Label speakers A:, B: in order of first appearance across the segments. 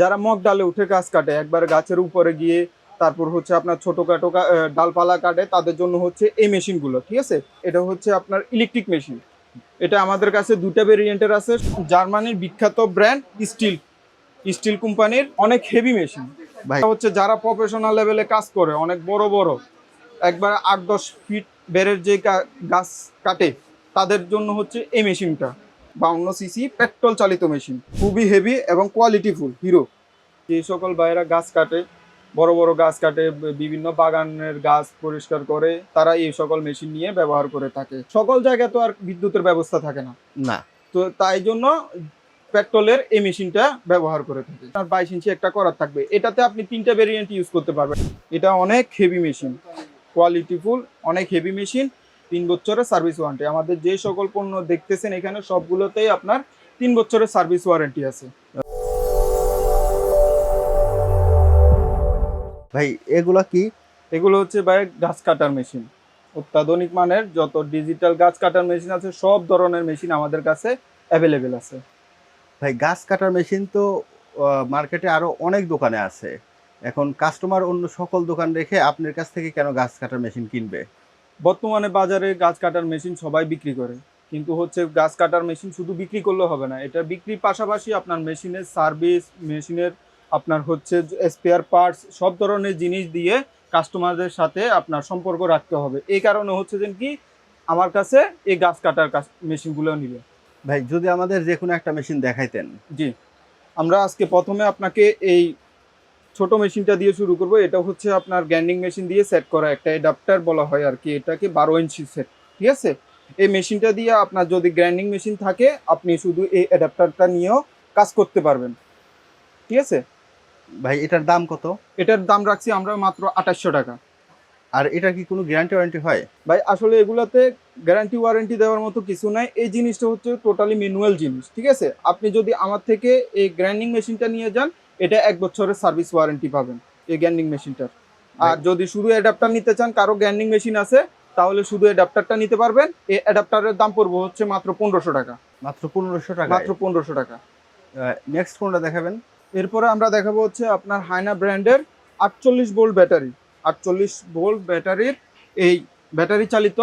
A: যারা মগ ডালে উঠে গাছ কাটে একবার গাছের উপরে গিয়ে তারপর হচ্ছে আপনার ছোটখাটো ডালপালা কাটে তাদের জন্য হচ্ছে এই মেশিনগুলো ঠিক আছে? এটা হচ্ছে আপনার ইলেকট্রিক মেশিন এটা আমাদের কাছে দুটা ভেরিয়েন্টের আছে জার্মানির বিখ্যাত ব্র্যান্ড স্টিল স্টিল কোম্পানির অনেক হেভি মেশিন
B: ভাই।
A: হচ্ছে যারা প্রফেশনাল লেভেলে কাজ করে অনেক বড় বড়। একবার আট দশ ফিট বেরের যে গাছ কাটে তাদের জন্য হচ্ছে এই মেশিনটা বাউন্ন সিসি পেট্রোল চালিত মেশিন। খুবই হেভি এবং কোয়ালিটিফুল হিরো যে সকল ভাইয়েরা গাছ কাটে বড় বড় গাছ কাটে বিভিন্ন বাগানের গাছ পরিষ্কার করে তারা এই সকল মেশিন নিয়ে ব্যবহার করে থাকে। সকল জায়গায় তো আর বিদ্যুতের ব্যবস্থা থাকে না।
B: না।
A: তো তাই জন্য পেট্রোলের এই মেশিনটা ব্যবহার করে থাকে। আর বাইশ ইঞ্চি একটা করার থাকবে। এটাতে আপনি তিনটা ভেরিয়েন্ট ইউজ করতে পারবেন। এটা অনেক হেভি মেশিন কোয়ালিটিফুল অনেক হেভি মেশিন তিন বছরের সার্ভিস ওয়ারেন্টি। আমাদের যে সকল পণ্য দেখতেছেন এখানে সবগুলোতেই আপনার তিন বছরের সার্ভিস ওয়ারেন্টি আছে।
B: ভাই এগুলা কি?
A: এগুলো হচ্ছে ভাই গাছ কাটার মেশিন। অত্যাধুনিক মানের যত ডিজিটাল গাছ কাটার মেশিন আছে সব ধরনের মেশিন আমাদের কাছে অ্যাভেলেবেল আছে।
B: ভাই গাছ কাটার মেশিন তো মার্কেটে আরও অনেক দোকানে আছে। এখন কাস্টমার অন্য সকল দোকান রেখে আপনার কাছ থেকে কেন গাছ কাটার মেশিন কিনবে?
A: বর্তমানে বাজারে গাছ কাটার মেশিন সবাই বিক্রি করে। কিন্তু হচ্ছে গাছ কাটার মেশিন শুধু বিক্রি করলে হবে না এটা বিক্রির পাশাপাশি আপনার মেশিনের সার্ভিস মেশিনের আপনার হচ্ছে স্পেয়ার পার্টস সব ধরনের জিনিস দিয়ে কাস্টমারদের সাথে আপনার সম্পর্ক রাখতে হবে। এই কারণে হচ্ছে যে কি আমার কাছে এই গাছ কাটার মেশিনগুলো নিবে।
B: ভাই যদি আমাদের যে কোনো একটা মেশিন দেখাইতেন।
A: জি। আমরা আজকে প্রথমে আপনাকে এই ছোট মেশিনটা দিয়ে শুরু করব। এটা হচ্ছে আপনার গ্যান্ডিং মেশিন দিয়ে সেট করা একটা অ্যাডাপ্টার বলা হয় আর কি। এটাকে বারো ইঞ্চি সেট ঠিক আছে? এই মেশিনটা দিয়ে আপনার যদি গ্রাইন্ডিং মেশিন থাকে আপনি শুধু এই অ্যাডাপ্টারটা নিয়েও কাজ করতে পারবেন। ঠিক আছে?
B: ভাই এটার দাম কত?
A: এটার দাম রাখছি আমরা মাত্র আঠাশশো টাকা।
B: আর এটা কি কোনো গ্যারান্টি ওয়ারেন্টি হয়?
A: ভাই আসলে এগুলাতে গ্যারান্টি ওয়ারেন্টি দেওয়ার মতো কিছু নাই। এই জিনিসটা হচ্ছে টোটালি ম্যানুয়াল জিনিস ঠিক আছে? আপনি যদি আমার থেকে এই গ্রাইন্ডিং মেশিনটা নিয়ে যান এটা এক বছরের সার্ভিস ওয়ারেন্টি পাবেন এই গ্যান্ডিং মেশিনটার। আর যদি শুধু অ্যাডাপ্টার নিতে চান কারও গ্যান্ডিং মেশিন আছে তাহলে শুধু অ্যাডাপ্টারটা নিতে পারবেন। এই অ্যাডাপ্টারের দাম পড়বে হচ্ছে মাত্র পনেরোশো টাকা।
B: মাত্র পনেরোশো টাকা
A: মাত্র পনেরোশো টাকা।
B: নেক্সট কোনটা দেখাবেন?
A: এরপরে আমরা দেখাবো হচ্ছে আপনার হায়না ব্র্যান্ডের আটচল্লিশ ভোল্ট ব্যাটারি। আটচল্লিশ ভোল্ট ব্যাটারির এই ব্যাটারি চালিত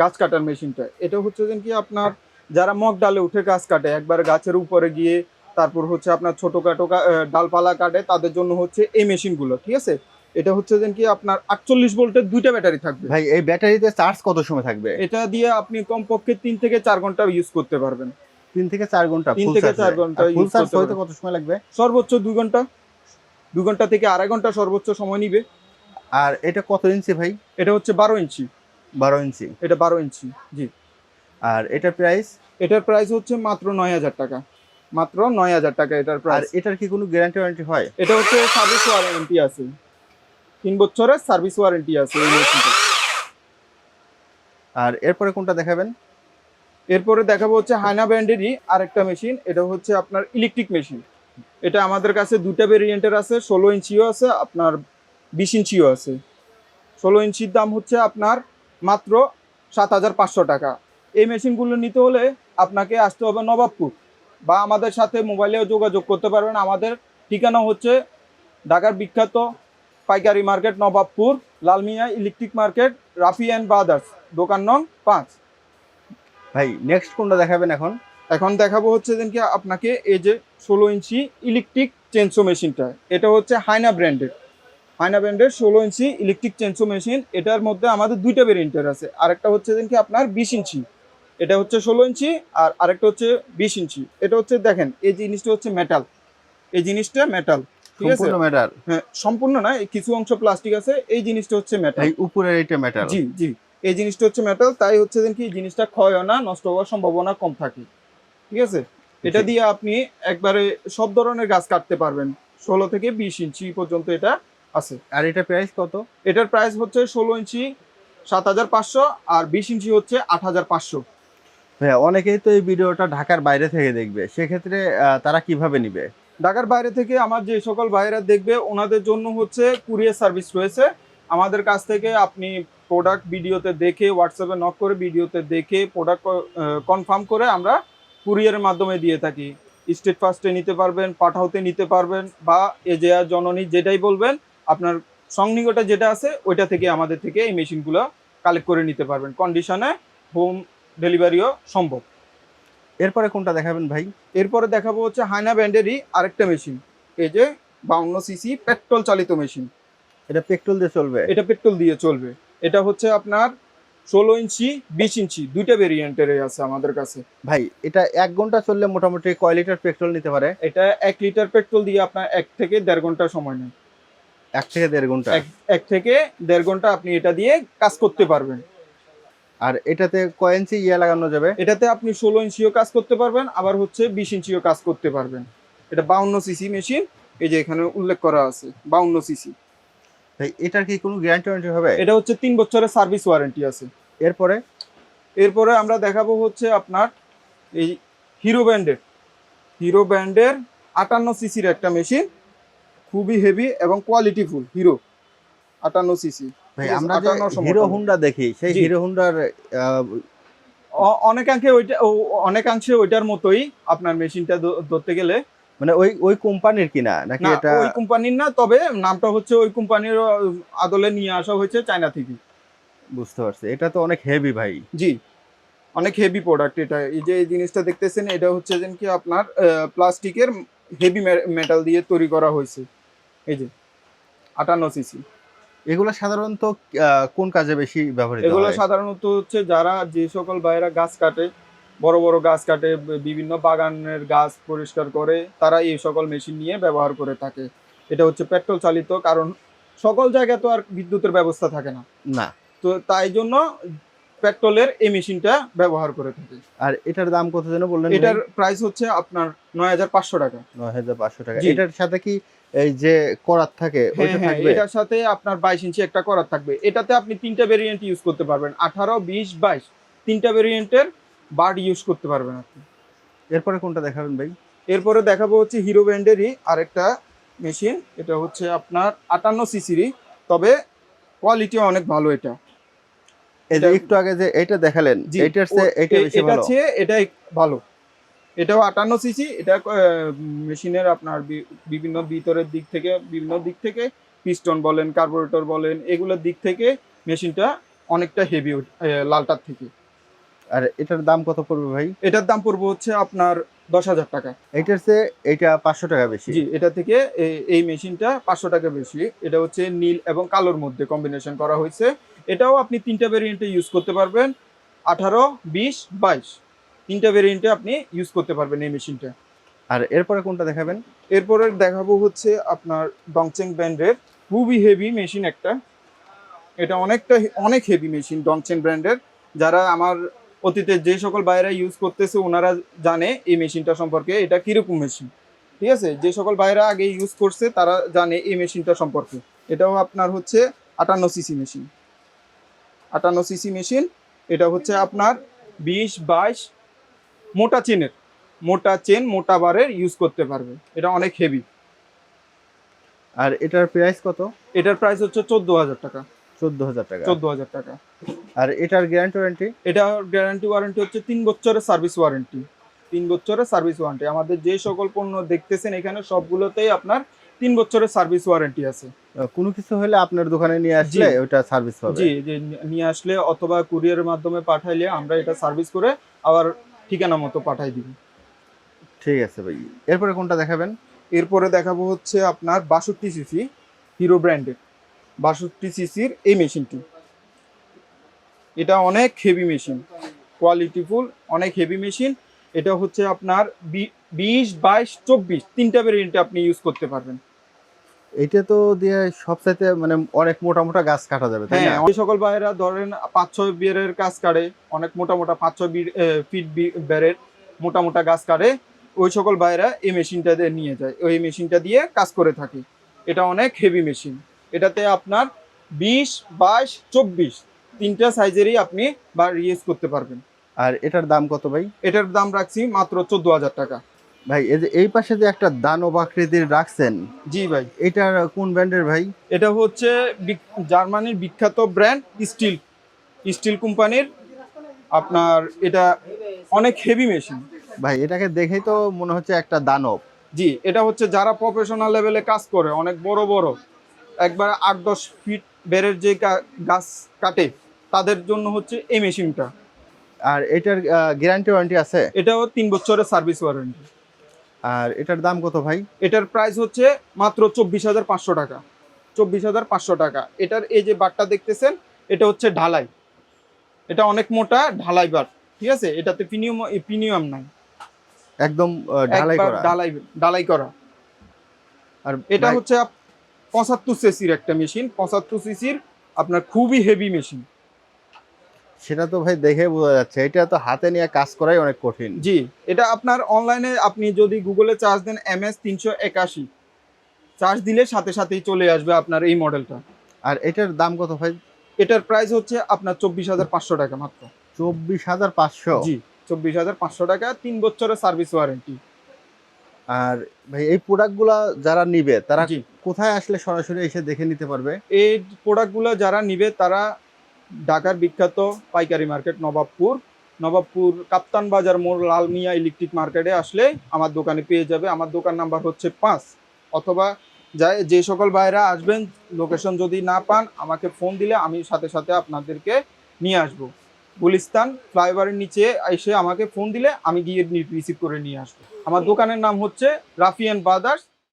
A: গাছ কাটার মেশিনটা। এটা হচ্ছে যে কি আপনার যারা মগ ডালে উঠে গাছ কাটে একবার গাছের উপরে গিয়ে তারপর হচ্ছে আপনার ছোটোখাটো কা- আহ, ডালপালা কাটে তাদের জন্য হচ্ছে এই মেশিনগুলো ঠিক আছে? এটা হচ্ছে যে কি আপনার আটচল্লিশ ভোল্টের দুইটা ব্যাটারি থাকবে।
B: ভাই এই ব্যাটারিতে চার্জ কত সময় থাকবে?
A: এটা দিয়ে আপনি কমপক্ষে তিন থেকে চার ঘণ্টা ইউজ করতে পারবেন।
B: তিন থেকে চার ঘণ্টা
A: তিন থেকে চার ঘণ্টা
B: আর ফুল চার্জ
A: করতে
B: হইতে কত সময় লাগবে?
A: সর্বোচ্চ দুই ঘণ্টা। দু ঘণ্টা থেকে আড়াই ঘণ্টা সর্বোচ্চ সময় নিবে।
B: আর এটা কত ইঞ্চি ভাই?
A: এটা হচ্ছে বারো ইঞ্চি।
B: বারো ইঞ্চি।
A: এটা বারো ইঞ্চি জি।
B: আর এটার প্রাইস
A: এটার প্রাইস হচ্ছে মাত্র নয় হাজার টাকা। মাত্র নয় হাজার টাকা এটার
B: আর
A: প্রাইস
B: এটার কি কোনো গ্যারান্টি ওয়ারেন্টি হয়?
A: এটা হচ্ছে সার্ভিস ওয়ারেন্টি আছে। তিন বছরের সার্ভিস ওয়ারেন্টি আছে এই মেশিনটা
B: আর এরপরে কোনটা দেখাবেন?
A: এরপরে দেখাবো হচ্ছে হাইনা ব্র্যান্ডেরই আরেকটা মেশিন এটা হচ্ছে আপনার ইলেকট্রিক মেশিন এটা আমাদের কাছে দুটা ভেরিয়েন্টের আছে ষোলো ইঞ্চিও আছে আপনার বিশ ইঞ্চিও আছে। ষোলো ইঞ্চির দাম হচ্ছে আপনার মাত্র সাত হাজার পাঁচশো টাকা। এই মেশিনগুলো নিতে হলে আপনাকে আসতে হবে নবাবপুর। বা আমাদের সাথে মোবাইলেও যোগাযোগ করতে পারবেন। আমাদের ঠিকানা হচ্ছে ঢাকার বিখ্যাত পাইকারি market Nawabpur Lalmia electric market Rafi and brothers দোকান নং পাঁচ।
B: ভাই নেক্সট কোনটা দেখাবেন এখন?
A: এখন দেখাবো হচ্ছে কি আপনাকে এই যে ষোলো ইঞ্চি ইলেকট্রিক চেনসো মেশিনটা এটা হচ্ছে হাইনা ব্র্যান্ডের। হাইনা ব্র্যান্ডের ষোলো ইঞ্চি ইলেকট্রিক চেনসো মেশিন এটার মধ্যে আমাদের দুইটা ভেরিয়েন্টের আছে। আরেকটা হচ্ছে কি আপনার বিশ ইঞ্চি। এটা হচ্ছে ষোলো ইঞ্চি আর আরেকটা হচ্ছে বিশ ইঞ্চি। এটা হচ্ছে দেখেন এই জিনিসটা হচ্ছে মেটাল এই জিনিসটা মেটাল ঠিক আছে?
B: মেটাল
A: হ্যাঁ সম্পূর্ণ না কিছু অংশ প্লাস্টিক আছে এই জিনিসটা হচ্ছে মেটাল
B: এই উপরের এইটা মেটাল
A: জি জি এই জিনিসটা হচ্ছে মেটাল তাই হচ্ছে কি জিনিসটা ক্ষয় না নষ্ট হওয়ার সম্ভাবনা কম থাকে ঠিক আছে? এটা দিয়ে আপনি একবারে সব ধরনের গাছ কাটতে পারবেন ষোলো থেকে বিশ ইঞ্চি পর্যন্ত এটা আছে।
B: আর এটা প্রাইস কত?
A: এটার প্রাইস হচ্ছে ষোলো ইঞ্চি সাত হাজার পাঁচশো আর বিশ ইঞ্চি হচ্ছে আট হাজার পাঁচশো।
B: ভাইয়া অনেকেই তো এই ভিডিওটা ঢাকার বাইরে থেকে দেখবে। সেক্ষেত্রে তারা কীভাবে নিবে?
A: ঢাকার বাইরে থেকে আমার যে সকল ভাইয়েরা দেখবে, ওনাদের জন্য হচ্ছে কুরিয়ার সার্ভিস রয়েছে। আমাদের কাছ থেকে আপনি প্রোডাক্ট ভিডিওতে দেখে, হোয়াটসঅ্যাপে নক করে ভিডিওতে দেখে, প্রোডাক্ট কনফার্ম করে আমরা কুরিয়ারের মাধ্যমে দিয়ে থাকি। স্টেট ফার্স্টে নিতে পারবেন, পাঠাওতে নিতে পারবেন, বা এজেয়া জননী যেটাই বলবেন, আপনার সংনিকটে যেটা আছে, ওইটা থেকে আমাদের থেকে এই মেশিনগুলো কালেক্ট করে নিতে পারবেন। কন্ডিশনে, হোম ডেলিভারিও সম্ভব।
B: এরপরে কোনটা দেখাবেন ভাই?
A: এরপরে দেখাবো হচ্ছে হায়না ব্যান্ডেরই আরেকটা মেশিন। এই যে বাউন্ন সিসি পেট্রোল চালিত মেশিন।
B: এটা পেট্রোল দিয়ে চলবে?
A: এটা পেট্রোল দিয়ে চলবে। এটা হচ্ছে আপনার ষোলো ইঞ্চি বিশ ইঞ্চি দুইটা ভেরিয়েন্টের আছে আমাদের কাছে।
B: ভাই এটা এক ঘণ্টা চললে মোটামুটি কয় লিটার পেট্রোল নিতে পারে?
A: এটা এক লিটার পেট্রোল দিয়ে আপনার এক থেকে দেড় ঘণ্টা সময় নেয়।
B: এক থেকে দেড় ঘণ্টা?
A: এক এক থেকে দেড় ঘণ্টা আপনি এটা দিয়ে কাজ করতে পারবেন।
B: আর এটাতে কয় ইঞ্চি ইয়ে লাগানো যাবে?
A: এটাতে আপনি ষোলো ইঞ্চিও কাজ করতে পারবেন আবার হচ্ছে বিশ ইঞ্চিও কাজ করতে পারবেন। এটা বাউন্ন সিসি মেশিন এই যে এখানে উল্লেখ করা আছে বাউন্ন সিসি।
B: ভাই এটার কি কোনো গ্যারান্টি ওয়ারেন্টি হবে?
A: এটা হচ্ছে তিন বছরের সার্ভিস ওয়ারেন্টি আছে।
B: এরপরে?
A: এরপরে আমরা দেখাবো হচ্ছে আপনার এই হিরো ব্র্যান্ডের। হিরো ব্র্যান্ডের আটান্ন সিসির একটা মেশিন খুবই হেভি এবং কোয়ালিটিফুল হিরো। আটান্ন সিসি।
B: ভাই আমরা যে হিরো হুন্ডা দেখি সেই হিরো হুন্ডার
A: অনেকাংশে ওইটা অনেকাংশে ওইটার মতোই আপনার মেশিনটা ধরতে গেলে।
B: মানে ওই ওই কোম্পানির কিনা? নাকি এটা
A: ওই কোম্পানির না তবে নামটা হচ্ছে ওই কোম্পানির আদলে নিয়ে আসা হয়েছে চায়না থেকে।
B: বুঝতে পারছি। এটা তো অনেক হেভি ভাই।
A: জি। অনেক হেভি প্রোডাক্ট এটা। এই যে এই জিনিসটা দেখতেছেন এটা হচ্ছে যেন কি আপনার প্লাস্টিকের হেভি মেটাল দিয়ে তৈরি করা হয়েছে। এই যে আটান্ন সিসি
B: এগুলো সাধারণত কোন কাজে বেশি ব্যবহৃত
A: এগুলো সাধারণত হচ্ছে যারা যে সকল ভাইয়েরা গাছ কাটে বড় বড় গাছ কাটে বিভিন্ন বাগানের গাছ পরিষ্কার করে তারা এই সকল মেশিন নিয়ে ব্যবহার করে থাকে। এটা হচ্ছে পেট্রোল চালিত কারণ সকল জায়গায় তো আর বিদ্যুতের ব্যবস্থা থাকে না।
B: না।
A: তো তাই জন্য পেট্রোলের এই মেশিনটা ব্যবহার করে থাকে।
B: আর এটার দাম কত যেন বললেন
A: এটার প্রাইস হচ্ছে আপনার নয় হাজার পাঁচশো টাকা।
B: নয় হাজার পাঁচশো টাকা। এটার সাথে কি এই যে করাত থাকে
A: হ্যাঁ
B: ওইটা
A: হ্যাঁ
B: থাকবে?
A: এটার সাথে আপনার বাইশ ইঞ্চি একটা করার থাকবে। এটাতে আপনি তিনটা ভেরিয়েন্ট ইউজ করতে পারবেন। আঠারো বিশ বাইশ তিনটা ভেরিয়েন্টের বার্ড ইউজ করতে পারবেন আপনি।
B: এরপরে কোনটা দেখাবেন ভাই?
A: এরপরে দেখাবো হচ্ছে হিরো ব্র্যান্ডেরই আরেকটা মেশিন এটা হচ্ছে আপনার আটান্ন সিসিরই তবে কোয়ালিটি অনেক ভালো এটা। এটা-
B: একটু আগে যে এটা দেখালেন এটার চেয়ে এটা বেশি
A: এটা চেয়ে এটাই ভালো। এটাও আটান্ন সিসি এটা মেশিনের আপনার বিভিন্ন ভিতরের দিক থেকে বিভিন্ন দিক থেকে পিস্টন বলেন কার্বোরেটর বলেন এগুলোর দিক থেকে মেশিনটা অনেকটা হেভি লালটার থেকে।
B: আর এটার দাম কত পড়বে ভাই?
A: এটার দাম পড়বে হচ্ছে আপনার দশ হাজার টাকা।
B: এটার চেয়ে এটা পাঁচশো টাকা বেশি?
A: জি এটা থেকে এই মেশিনটা পাঁচশো টাকা বেশি। এটা হচ্ছে নীল এবং কালোর মধ্যে কম্বিনেশন করা হয়েছে। এটাও আপনি তিনটা ভেরিয়েন্টে ইউজ করতে পারবেন। আঠারো বিশ বাইশ। তিনটা ভেরিয়েন্টে আপনি ইউজ করতে পারবেন এই মেশিনটা
B: আর এরপরে কোনটা দেখাবেন?
A: এরপরে দেখাবো হচ্ছে আপনার ডংচেং ব্র্যান্ডের খুবই হেভি মেশিন একটা। এটা অনেকটা অনেক হেভি মেশিন ডংচেন ব্র্যান্ডের যারা আমার অতীতে যে সকল বাইরা ইউজ করতেছে ওনারা জানে এই মেশিনটা সম্পর্কে। এটা কীরকম মেশিন ঠিক আছে? যে সকল বাইরা আগে ইউজ করছে তারা জানে এই মেশিনটা সম্পর্কে। এটাও আপনার হচ্ছে আটান্ন সিসি মেশিন আটান্ন সিসি মেশিন এটা হচ্ছে আপনার বিশ বাইশ মোটা চেনের মোটা চেন মোটা বারের ইউজ করতে পারবে। এটা অনেক হেভি
B: আর এটার প্রাইস কত?
A: এটার প্রাইস হচ্ছে চোদ্দ হাজার টাকা।
B: চোদ্দ হাজার টাকা।
A: চোদ্দ হাজার টাকা।
B: আর এটার গ্যারান্টি ওয়ারেন্টি
A: এটা গ্যারান্টি ওয়ারেন্টি হচ্ছে তিন বছরের সার্ভিস ওয়ারেন্টি তিন বছরের সার্ভিস ওয়ারেন্টি আমাদের যে সকল পণ্য দেখতেছেন এখানে সবগুলোতেই আপনার তিন বছরের সার্ভিস ওয়ারেন্টি আছে।
B: কোনো কিছু হলে আপনার দোকানে নিয়ে আসলে ওটা সার্ভিস পাবে।
A: জি যে নিয়ে আসলে অথবা কুরিয়ারের মাধ্যমে পাঠাইলে আমরা এটা সার্ভিস করে আবার ঠিকানা মতো পাঠাই দিব।
B: ঠিক আছে ভাই। এরপরে কোনটা দেখাবেন?
A: এরপরে দেখাবো হচ্ছে আপনার বাষট্টি সিসি হিরো ব্র্যান্ডের। বাষট্টি সিসির এই মেশিনটি। এটা অনেক হেভি মেশিন কোয়ালিটিফুল অনেক হেভি মেশিন এটা হচ্ছে আপনার বিশ বাইশ চব্বিশ তিনটা ভেরিয়েন্টে আপনি ইউজ করতে পারবেন।
B: এটা তো দিয়ে সবচাইতে মানে অনেক মোটা মোটা গাছ কাটা যাবে তাই
A: হ্যাঁ
B: না
A: ওই সকল ভাইয়েরা ধরেন পাঁচ ছয় বিয়ারের কাজ কাটে অনেক মোটা মোটা পাঁচ ছয় ফিট বি- বেরের মোটা মোটা গাছ কাটে ওই সকল ভাইয়েরা এই মেশিনটা দিয়ে নিয়ে যায় ওই মেশিনটা দিয়ে কাজ করে থাকে। এটা অনেক হেভি মেশিন এটাতে আপনার বিশ বাইশ চব্বিশ তিনটা সাইজেরই আপনি বা ইউজ করতে পারবেন।
B: আর এটার দাম কত ভাই?
A: এটার দাম রাখছি মাত্র চোদ্দ হাজার টাকা।
B: ভাই এই যে এই পাশে যে একটা দানব আকৃতির রাখছেন
A: জি ভাই।
B: এটা কোন ব্র্যান্ডের ভাই?
A: এটা হচ্ছে জার্মানির বিখ্যাত ব্র্যান্ড স্টিল। স্টিল কোম্পানির আপনার এটা অনেক হেভি মেশিন
B: ভাই এটাকে দেখেই তো মনে হচ্ছে একটা দানব।
A: জি এটা হচ্ছে যারা প্রফেশনাল লেভেলে কাজ করে অনেক বড় বড়। একবার আট দশ ফিট বেরের যে গাছ কাটে তাদের জন্য হচ্ছে এই মেশিনটা
B: আর এটার গ্যারান্টি ওয়ারেন্টি আছে?
A: এটাও তিন বছরের সার্ভিস ওয়ারেন্টি
B: আর এটার দাম কত ভাই?
A: এটার প্রাইস হচ্ছে মাত্র চব্বিশ হাজার পাঁচশো টাকা। চব্বিশ হাজার পাঁচশো টাকা। এটার এই যে বাটটা দেখতেছেন এটা হচ্ছে ঢালাই। এটা অনেক মোটা ঢালাই বাট ঠিক আছে? এটাতে প্রিমিয়াম প্রিমিয়াম নাই।
B: একদম ঢালাই করা।
A: ঢালাই ঢালাই করা।
B: আর
A: এটা হচ্ছে পঁচাত্তর সিসির একটা মেশিন পঁচাত্তর সিসির আপনার খুবই হেভি মেশিন
B: সেটা তো ভাই দেখে বোঝা যাচ্ছে। এটা তো হাতে নিয়ে কাজ করাই অনেক কঠিন।
A: জি এটা আপনার অনলাইনে আপনি যদি গুগলে চার্জ দেন এম এস তিনশো একাশি চার্জ দিলে সাথে সাথেই চলে আসবে আপনার এই মডেলটা
B: আর এটার দাম কত ভাই?
A: এটার প্রাইস হচ্ছে আপনার চব্বিশ হাজার পাঁচশো টাকা মাত্র।
B: চব্বিশ হাজার পাঁচশো?
A: জি চব্বিশ হাজার পাঁচশো টাকা তিন বছরের সার্ভিস ওয়ারেন্টি
B: আর ভাই এই প্রোডাক্টগুলো যারা নিবে তারা কোথায় আসলে সরাসরি এসে দেখে নিতে পারবে?
A: এই প্রোডাক্টগুলো যারা নিবে তারা ঢাকার বিখ্যাত পাইকারি মার্কেট নবাবপুর। নবাবপুর কাপ্তান বাজার মোড় লালমিয়া ইলেকট্রিক মার্কেটে আসলে আমার দোকানে পেয়ে যাবে। আমার দোকান নাম্বার হচ্ছে পাঁচ। অথবা যাই, যে সকল ভাইরা আসবেন, লোকেশন যদি না পান, আমাকে ফোন দিলে আমি সাথে সাথে আপনাদেরকে নিয়ে আসব। গুলিস্তান ফ্লাইওভারের নিচে এসে আমাকে ফোন দিলে আমি গিয়ে রিসিভ করে নিয়ে আসব। আমার দোকানের নাম হচ্ছে রাফিয়ান ব্রাদার্স।